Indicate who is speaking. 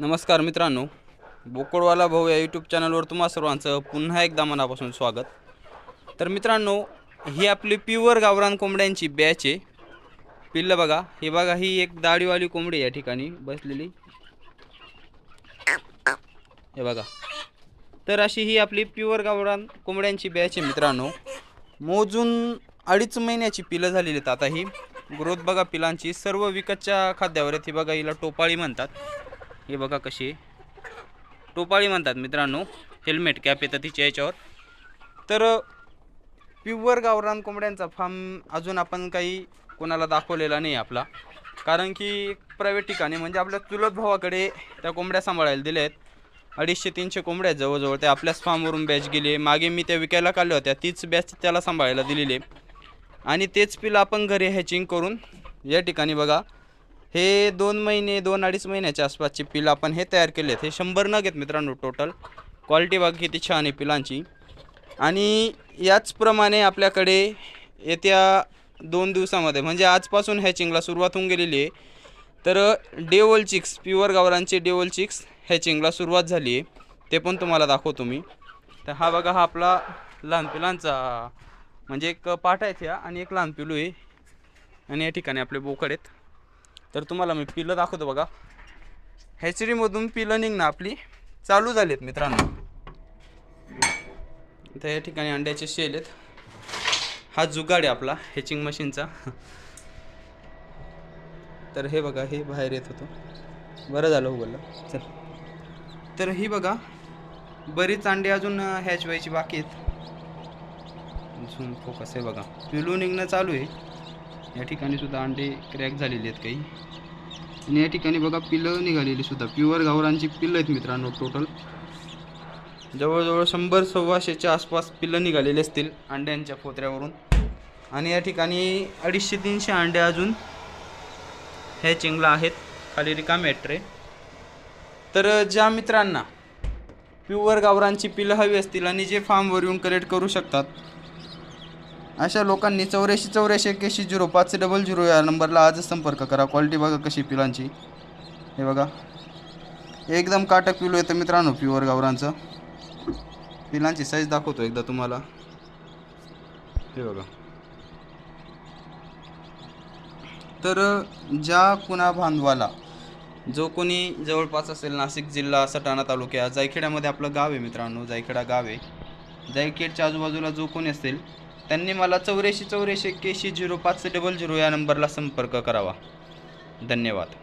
Speaker 1: नमस्कार मित्रांनो बोकडवाला भाऊ या यूट्यूब चॅनलवर तुम्हा सर्वांचं पुन्हा एकदा मनापासून स्वागत. तर मित्रांनो ही आपली प्युअर गावरान कोंबड्यांची बॅच आहे. पिल्लं बघा हे बघा ही एक दाढीवाली कोंबडी या ठिकाणी बसलेली. हे बघा. तर अशी ही आपली प्युअर गावरान कोंबड्यांची बॅच आहे मित्रांनो. मोजून अडीच महिन्याची पिलं झालेली आहेत आता ही. ग्रोथ बघा पिलांची. सर्व विकतच्या खाद्यावर आहेत. ही बघा हिला टोपाळी म्हणतात. हे बघा कशी आहे. टोपाळी म्हणतात मित्रांनो हेल्मेट कॅप येतं तिच्या याच्यावर. तर प्युअर गावरान कोंबड्यांचा फार्म अजून आपण काही कोणाला दाखवलेला नाही आपला. कारण की प्रायव्हेट ठिकाणी म्हणजे आपल्या चुलत भावाकडे त्या कोंबड्या सांभाळायला दिल्या आहेत अडीचशे तीनशे कोंबड्या आहेत जवळजवळ त्या आपल्याच फार्मवरून बॅच गेली. मागे मी त्या विकायला काढल्या होत्या तीच बॅच त्याला सांभाळायला दिलेली आहे. आणि तेच पिलं आपण घरी हॅचिंग करून या ठिकाणी बघा हे दोन महिने दोन अडीच महिन्याच्या आसपासची पिलं आपण हे तयार केले आहेत हे शंभर नग आहेत मित्रांनो टोटल क्वालिटी बघा किती छान आहे पिलांची. आणि याचप्रमाणे आपल्याकडे येत्या दोन दिवसामध्ये म्हणजे आजपासून हॅचिंगला सुरुवात होऊन गेलेली आहे. तर डेवल चिक्स प्युअर गावरांचे डेवल चिक्स हॅचिंगला सुरुवात झाली आहे. ते पण तुम्हाला दाखवतो मी. तर हा बघा हा आपला लहान पिलांचा म्हणजे एक पाठ आहेत ह्या आणि एक लहान पिलू आहे. आणि या ठिकाणी आपले बोकड आहेत. तर तुम्हाला मी पिलं दाखवतो बघा. हॅचरीमधून पिलं निघणं आपली. चालू झाली आहेत मित्रांनो. तर या ठिकाणी अंड्याचे शेल आहेत. हा जुगाड आहे आपला हॅचिंग मशीनचा. तर हे बघा हे बाहेर येत होतं. बरं झालं उघडलं. चल. तर ही बघा बरीच अंडे अजून हॅच व्हायची बाकी आहेत. झूम फोकस आहे बघा. पिलू निघणं चालू आहे. या ठिकाणी सुद्धा अंडे क्रॅक झालेले आहेत काही. आणि या ठिकाणी बघा पिलं निघालेली सुद्धा. प्युअर गावरांची पिल्लं आहेत मित्रांनो टोटल जवळजवळ शंभर सव्वाशेच्या आसपास पिल्लं निघालेली असतील अंड्यांच्या फोत्र्यावरून आणि या ठिकाणी अडीचशे तीनशे अंडे अजून हॅचिंगला आहेत. खाली रिकाम ॲट्रे तर ज्या मित्रांना प्युअर गावरांची पिलं हवी असतील आणि जे फार्मवर येऊन कलेक्ट करू शकतात अशा लोकांनी चौऱ्याऐंशी चौऱ्याऐंशी एक्क्याऐंशी झिरो पाच डबल झिरो या नंबरला आजच संपर्क करा. क्वालिटी बघा कशी पिलांची. हे बघा. एकदम काटक पिलो येतं मित्रांनो प्युअर गावरांचं पिलांची साईज दाखवतो एकदा तुम्हाला. हे बघा. तर ज्या कुणा बांधवाला जो कोणी जवळपास असेल नाशिक जिल्हा सटाणा तालुक्या जायखेड्यामध्ये आपलं गाव आहे मित्रांनो जायखेडा गाव आहे. जायखेडच्या आजूबाजूला जो कोणी असेल त्यांनी मला चौऱ्याऐंशी चौऱ्याऐंशी एक्क्याऐंशी झिरो पाच डबल झिरो या नंबरला संपर्क करावा. धन्यवाद.